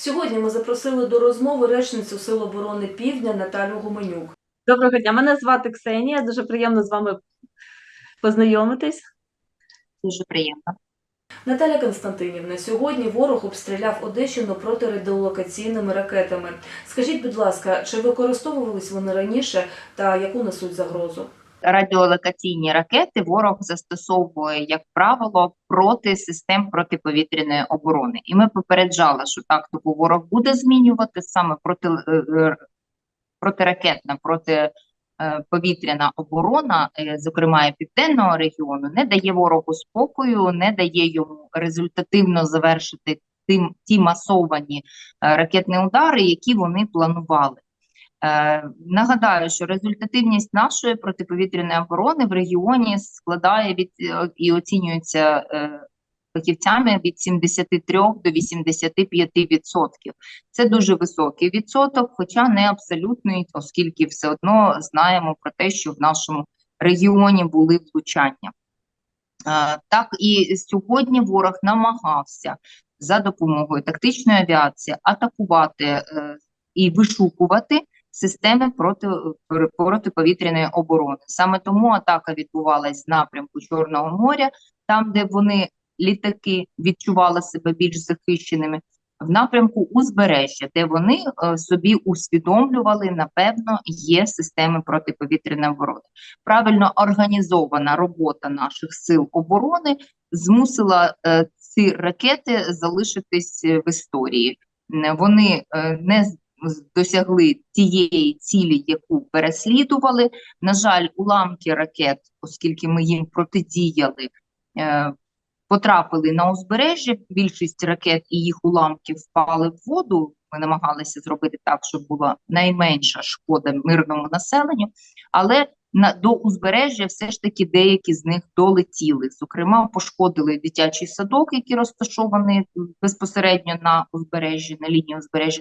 Сьогодні ми запросили до розмови речницю Сил оборони Півдня Наталю Гуменюк. Доброго дня, мене звати Ксенія. Дуже приємно з вами познайомитись. Дуже приємно. Наталя Константинівна, сьогодні ворог обстріляв Одещину протирадіолокаційними ракетами. Скажіть, будь ласка, чи використовувались вони раніше та яку несуть загрозу? Радіолокаційні ракети ворог застосовує, як правило, проти систем протиповітряної оборони. І ми попереджали, що тактику ворог буде змінювати саме проти, е, е, протиракетна, протиповітряна оборона, е, зокрема і південного регіону, не дає ворогу спокою, не дає йому результативно завершити тим, ті масовані ракетні удари, які вони планували. Е, нагадаю, що результативність нашої протиповітряної оборони в регіоні складає від е, і оцінюється е, фахівцями від 73 до 85 відсотків. Це дуже високий відсоток, хоча не абсолютний, оскільки все одно знаємо про те, що в нашому регіоні були влучання. Так і сьогодні ворог намагався за допомогою тактичної авіації атакувати і вишукувати системи проти, протиповітряної оборони. Саме тому атака відбувалась з напрямку Чорного моря, там, де вони літаки відчували себе більш захищеними, в напрямку узбережжя, де вони е, собі усвідомлювали, напевно, є системи протиповітряної оборони. Правильно організована робота наших сил оборони змусила е, ці ракети залишитись е, в історії. Вони е, не досягли тієї цілі, яку переслідували. На жаль, уламки ракет, оскільки ми їм протидіяли, е, потрапили на узбережжя. Більшість ракет і їх уламків впали в воду. Ми намагалися зробити так, щоб була найменша шкода мирному населенню, але на до узбережжя все ж таки деякі з них долетіли. Зокрема, пошкодили дитячий садок, який розташований безпосередньо на узбережжі, на лінії узбережжя.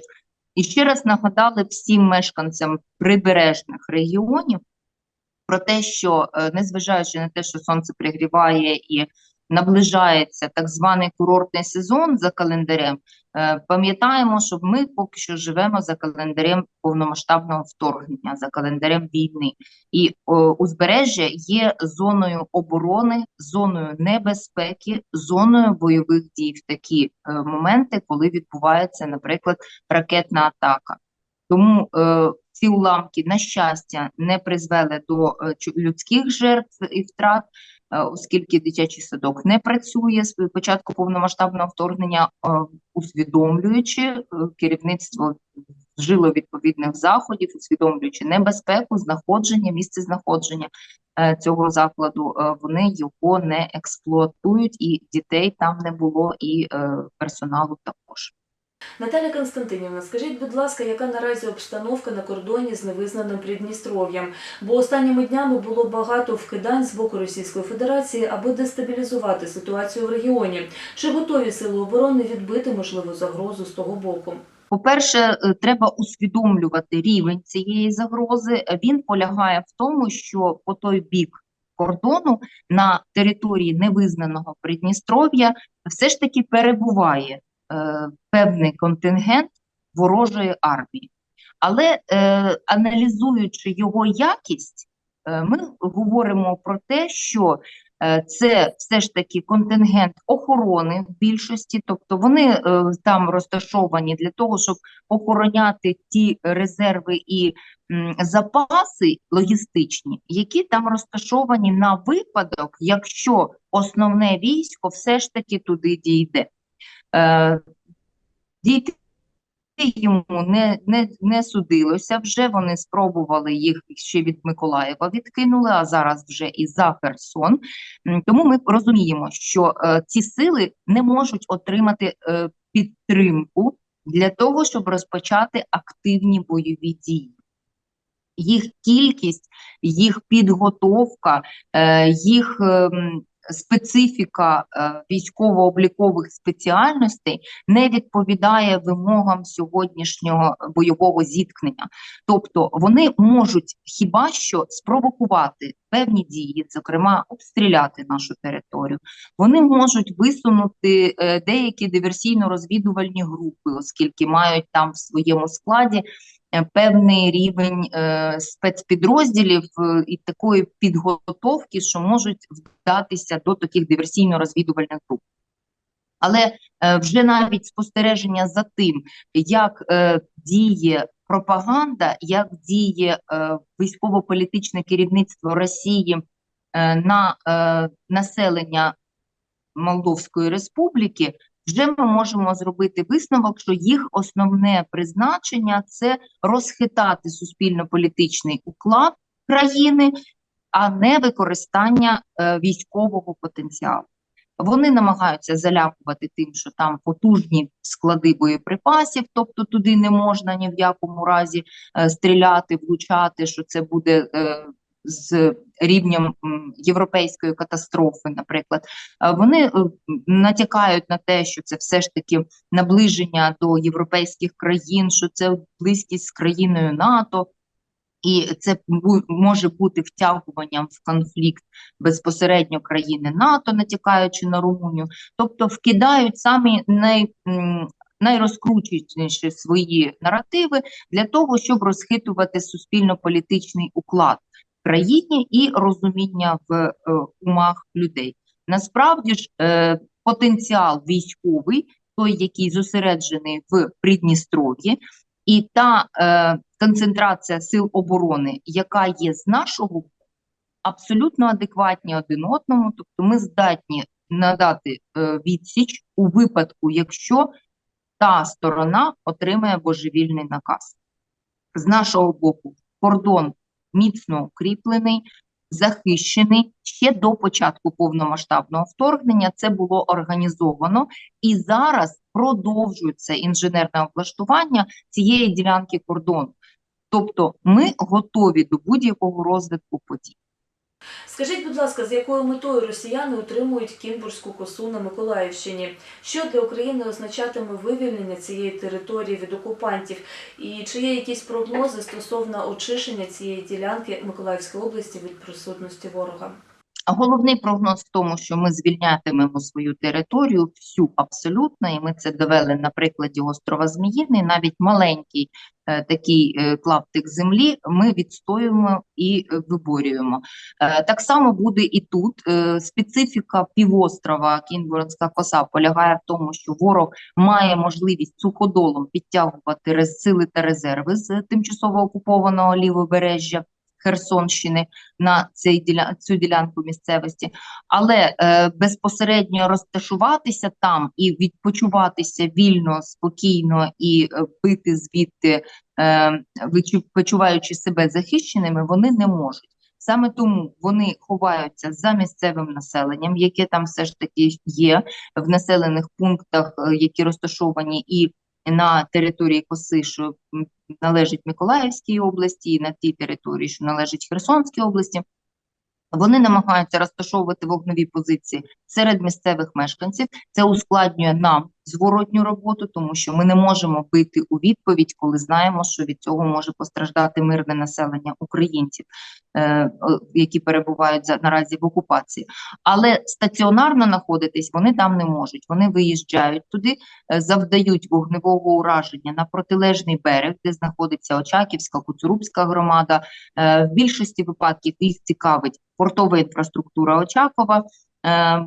І ще раз нагадали всім мешканцям прибережних регіонів про те, що е, незважаючи на те, що сонце пригріває і наближається так званий курортний сезон за календарем, е, пам'ятаємо, що ми поки що живемо за календарем повномасштабного вторгнення, за календарем війни. І узбережжя є зоною оборони, зоною небезпеки, зоною бойових дій в такі е, моменти, коли відбувається, наприклад, ракетна атака. Тому е, ці уламки, на щастя, не призвели до е, людських жертв і втрат, оскільки дитячий садок не працює з початку повномасштабного вторгнення, е, усвідомлюючи е, керівництво вжило відповідних заходів, усвідомлюючи небезпеку, знаходження, місце знаходження е, цього закладу, е, вони його не експлуатують, і дітей там не було, і е, персоналу також. Наталя Константинівна, скажіть, будь ласка, яка наразі обстановка на кордоні з невизнаним Придністров'ям? Бо останніми днями було багато вкидань з боку Російської Федерації, аби дестабілізувати ситуацію в регіоні. Чи готові сили оборони відбити можливу загрозу з того боку? По-перше, е, треба усвідомлювати рівень цієї загрози. Він полягає в тому, що по той бік кордону на території невизнаного Придністров'я все ж таки перебуває певний контингент ворожої армії. Але е, аналізуючи його якість, е, ми говоримо про те, що Е, Це все ж таки контингент охорони в більшості, тобто вони е, там розташовані для того, щоб охороняти ті резерви і м, запаси логістичні, які там розташовані на випадок, якщо основне військо все ж таки туди дійде. Е, Дійти йому не, не, не судилося вже. Вони спробували їх ще від Миколаєва відкинули, а зараз вже і за Херсон. Тому ми розуміємо, що е, ці сили не можуть отримати е, підтримку для того, щоб розпочати активні бойові дії. Їх кількість, їх підготовка, е, їх ем, специфіка е, військово-облікових спеціальностей не відповідає вимогам сьогоднішнього бойового зіткнення. Тобто вони можуть хіба що спровокувати певні дії, зокрема обстріляти нашу територію. Вони можуть висунути е, деякі диверсійно-розвідувальні групи, оскільки мають там в своєму складі певний рівень е, спецпідрозділів е, і такої підготовки, що можуть вдатися до таких диверсійно-розвідувальних груп. Але е, вже навіть спостереження за тим, як е, діє пропаганда, як діє е, військово-політичне керівництво Росії е, на е, населення Молдовської Республіки, вже ми можемо зробити висновок, що їх основне призначення це розхитати суспільно-політичний уклад країни, а не використання е, військового потенціалу. Вони намагаються залякувати тим, що там потужні склади боєприпасів, тобто туди не можна ні в якому разі е, стріляти, влучати, що це буде е, з рівнем європейської катастрофи, наприклад. Вони е, натякають на те, що це все ж таки наближення до європейських країн, що це близькість з країною НАТО. І це може бути втягуванням в конфлікт безпосередньо країни НАТО, натякаючи на Румунію, тобто вкидають самі най, найрозкрученіші свої наративи для того, щоб розхитувати суспільно-політичний уклад країні і розуміння в е, умах людей. Насправді ж е, потенціал військовий, той, який зосереджений в Придністров'ї, і та е, концентрація сил оборони, яка є з нашого боку, абсолютно адекватні один одному, тобто ми здатні надати е, відсіч у випадку, якщо та сторона отримає божевільний наказ. З нашого боку, кордон міцно укріплений, захищений ще до початку повномасштабного вторгнення. Це було організовано і зараз продовжується інженерне облаштування цієї ділянки кордону. Тобто ми готові до будь-якого розвитку подій. Скажіть, будь ласка, з якою метою росіяни утримують Кінбурзьку косу на Миколаївщині? Що для України означатиме вивільнення цієї території від окупантів? І чи є якісь прогнози стосовно очищення цієї ділянки Миколаївської області від присутності ворога? Головний прогноз в тому, що ми звільнятимемо свою територію всю абсолютно, і ми це довели на прикладі острова Зміїний, навіть маленький такий е, клаптик землі ми відстоюємо і е, виборюємо. Е, так само буде і тут. Е, специфіка півострова Кінбурнська коса полягає в тому, що ворог має можливість суходолом підтягувати сили та резерви з тимчасово окупованого лівобережжя. Херсонщини на цей цю ділянку місцевості, але е, безпосередньо розташуватися там і відпочиватися вільно, спокійно і е, пити звідти, е, почуваючи себе захищеними, вони не можуть. Саме тому вони ховаються за місцевим населенням, яке там все ж таки є в населених пунктах, е, які розташовані і на території Коси, що м, належить Миколаївській області, і на тій території, що належить Херсонській області. Вони намагаються розташовувати вогневі позиції серед місцевих мешканців. Це ускладнює нам зворотню роботу, тому що ми не можемо бити у відповідь, коли знаємо, що від цього може постраждати мирне населення українців, е, які перебувають за, наразі в окупації. Але стаціонарно знаходитись вони там не можуть. Вони виїжджають туди, е, завдають вогневого ураження на протилежний берег, де знаходиться Очаківська, Куцурубська громада. Е, В більшості випадків їх цікавить портова інфраструктура Очакова, е,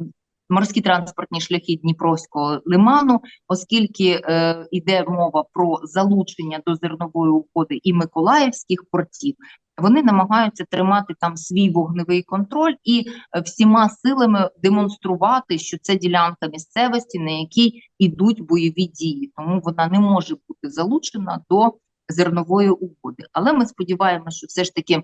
морські транспортні шляхи Дніпровського лиману, оскільки е, йде мова про залучення до зернової угоди і миколаївських портів. Вони намагаються тримати там свій вогневий контроль і е, всіма силами демонструвати, що це ділянка місцевості, на якій ідуть бойові дії, тому вона не може бути залучена до зернової угоди. Але ми сподіваємося, що все ж таки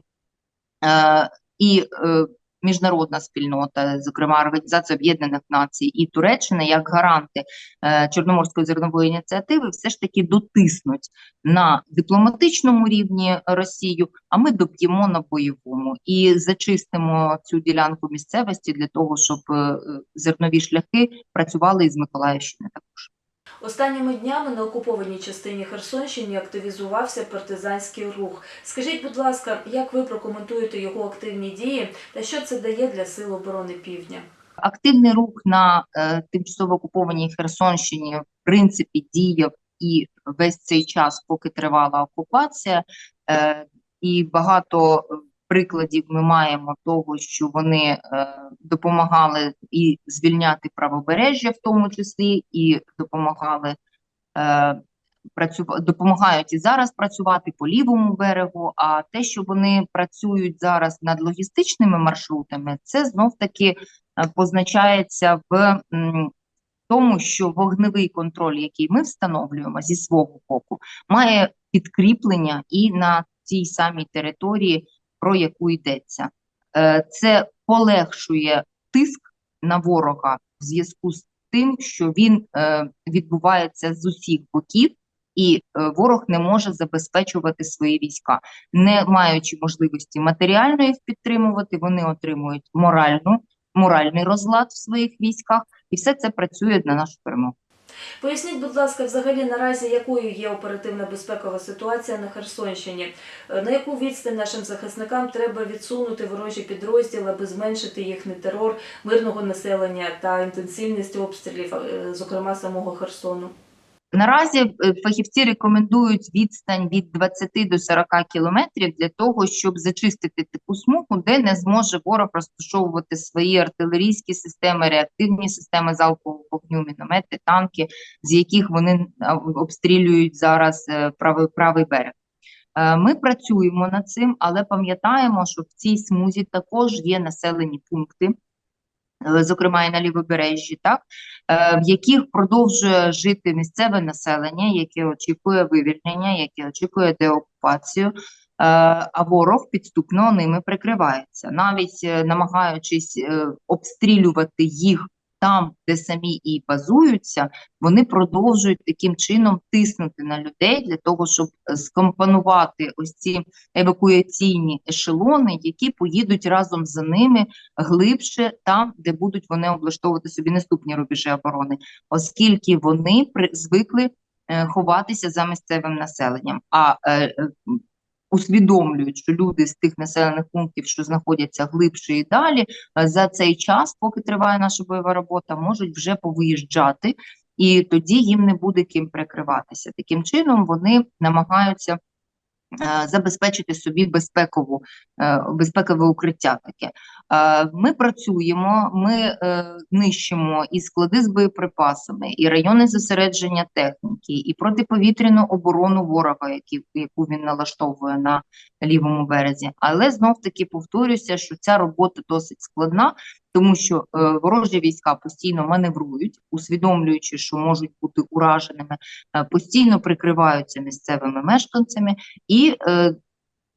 е, і е, міжнародна спільнота, зокрема Організація Об'єднаних Націй і Туреччина, як гаранти е, Чорноморської зернової ініціативи, все ж таки дотиснуть на дипломатичному рівні Росію, а ми доб'ємо на бойовому і зачистимо цю ділянку місцевості для того, щоб е, зернові шляхи працювали із Миколаївщини також. Останніми днями на окупованій частині Херсонщини активізувався партизанський рух. Скажіть, будь ласка, як ви прокоментуєте його активні дії та що це дає для Сил оборони Півдня? Активний рух на е, тимчасово окупованій Херсонщині в принципі діяв і весь цей час, поки тривала окупація, е, і багато прикладів ми маємо того, що вони е, допомагали і звільняти правобережжя, в тому числі, і допомагали е, працюва- допомагають і зараз працювати по лівому берегу. А те, що вони працюють зараз над логістичними маршрутами, це знов таки е, позначається в м, тому, що вогневий контроль, який ми встановлюємо зі свого боку, має підкріплення і на тій самій території, про яку йдеться. Е, Це полегшує тиск на ворога в зв'язку з тим, що він е, відбувається з усіх боків, і е, ворог не може забезпечувати свої війська, не маючи можливості матеріально їх підтримувати, вони отримують моральну, моральний розлад в своїх військах, і все це працює на нашу перемогу. Поясніть, будь ласка, взагалі наразі якою є оперативна безпекова ситуація на Херсонщині? Е, На яку відстань нашим захисникам треба відсунути ворожі підрозділи, аби зменшити їхній терор мирного населення та інтенсивність обстрілів, е, зокрема самого Херсону? Наразі е, фахівці рекомендують відстань від 20 до 40 кілометрів для того, щоб зачистити таку смугу, де не зможе ворог розташовувати свої артилерійські системи, реактивні системи залпового вогню, міномети, танки, з яких вони обстрілюють зараз е, правий, правий берег. Е, Ми працюємо над цим, але пам'ятаємо, що в цій смузі також є населені пункти, зокрема і на лівобережжі, так, е, в яких продовжує жити місцеве населення, яке очікує вивільнення, яке очікує деокупацію, е, а ворог підступно ними прикривається, навіть е, намагаючись е, обстрілювати їх там, де самі і базуються, вони продовжують таким чином тиснути на людей для того, щоб е, скомпонувати ось ці евакуаційні ешелони, які поїдуть разом за ними глибше там, де будуть вони облаштовувати собі наступні рубежі оборони, оскільки вони звикли е, ховатися за місцевим населенням. А е, усвідомлюють, що люди з тих населених пунктів, що знаходяться глибше і далі, е, за цей час, поки триває наша бойова робота, можуть вже повиїжджати, і тоді їм не буде ким прикриватися. Таким чином вони намагаються забезпечити собі безпекову, е, безпекове укриття таке. Е, Ми працюємо, ми е, нищимо і склади з боєприпасами, і райони зосередження техніки, і протиповітряну оборону ворога, яку він налаштовує на лівому березі. Але знов таки повторюся, що ця робота досить складна, тому що е, ворожі війська постійно маневрують, усвідомлюючи, що можуть бути ураженими, е, постійно прикриваються місцевими мешканцями і е,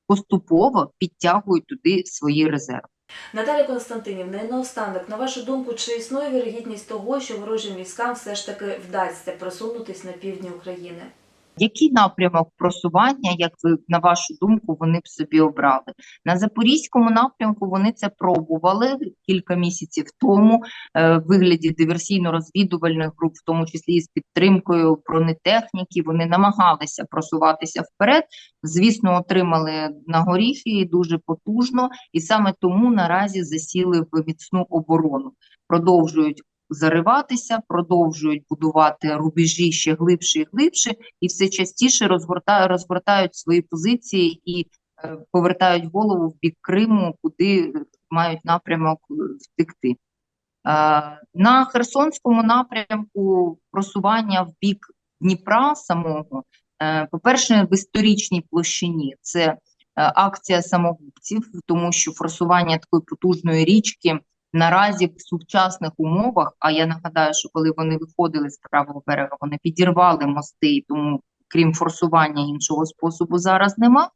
поступово підтягують туди свої резерви. Наталя Константинівна, наостанок, на вашу думку, чи існує вірогідність того, що ворожим військам все ж таки вдасться просунутись на півдні України? Який напрямок просування, як ви на вашу думку, вони б собі обрали? На запорізькому напрямку вони це пробували кілька місяців тому е, в вигляді диверсійно-розвідувальних груп, в тому числі і з підтримкою бронетехніки. Вони намагалися просуватися вперед. Звісно, отримали на горіхи дуже потужно, і саме тому наразі засіли в міцну оборону. Продовжують зариватися, продовжують будувати рубежі ще глибше і глибше, і все частіше розгортають, свої позиції і е, повертають голову в бік Криму, куди мають напрямок е, втекти. Е, на Херсонському напрямку просування в бік Дніпра самого, по-перше, в історичній площині це акція самогубців, тому що форсування такої потужної річки наразі в сучасних умовах, а я нагадаю, що коли вони виходили з правого берега, вони підірвали мости, тому крім форсування іншого способу зараз нема.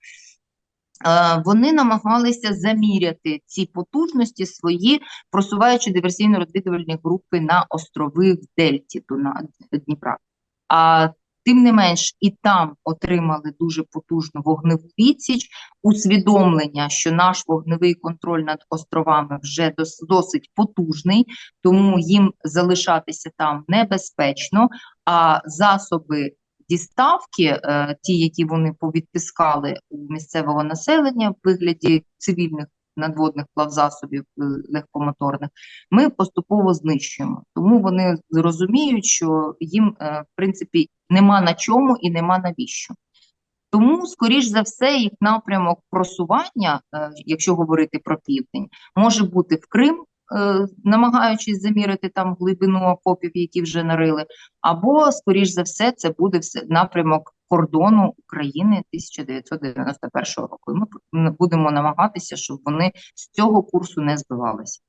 е, вони намагалися заміряти ці потужності свої, просуваючи диверсійно-розвідувальні групи на острови в Дельті Дніпра. А тим не менш, і там отримали дуже потужну вогневу відсіч, усвідомлення, що наш вогневий контроль над островами вже дос- досить потужний, тому їм залишатися там небезпечно, а засоби діставки, е, ті, які вони повідтискали у місцевого населення в вигляді цивільних надводних плавзасобів е, легкомоторних, ми поступово знищуємо. Тому вони розуміють, що їм, е, в принципі, нема на чому і нема навіщо. Тому, скоріш за все, їх напрямок просування, е, якщо говорити про південь, може бути в Крим, намагаючись замірити там глибину окопів, які вже нарили, або, скоріш за все, це буде напрямок кордону України 1991 року. І ми будемо намагатися, щоб вони з цього курсу не збивалися.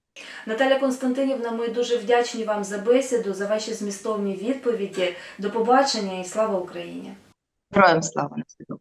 Наталя Константинівна, ми дуже вдячні вам за бесіду, за ваші змістовні відповіді. До побачення і слава Україні! Героям слава на.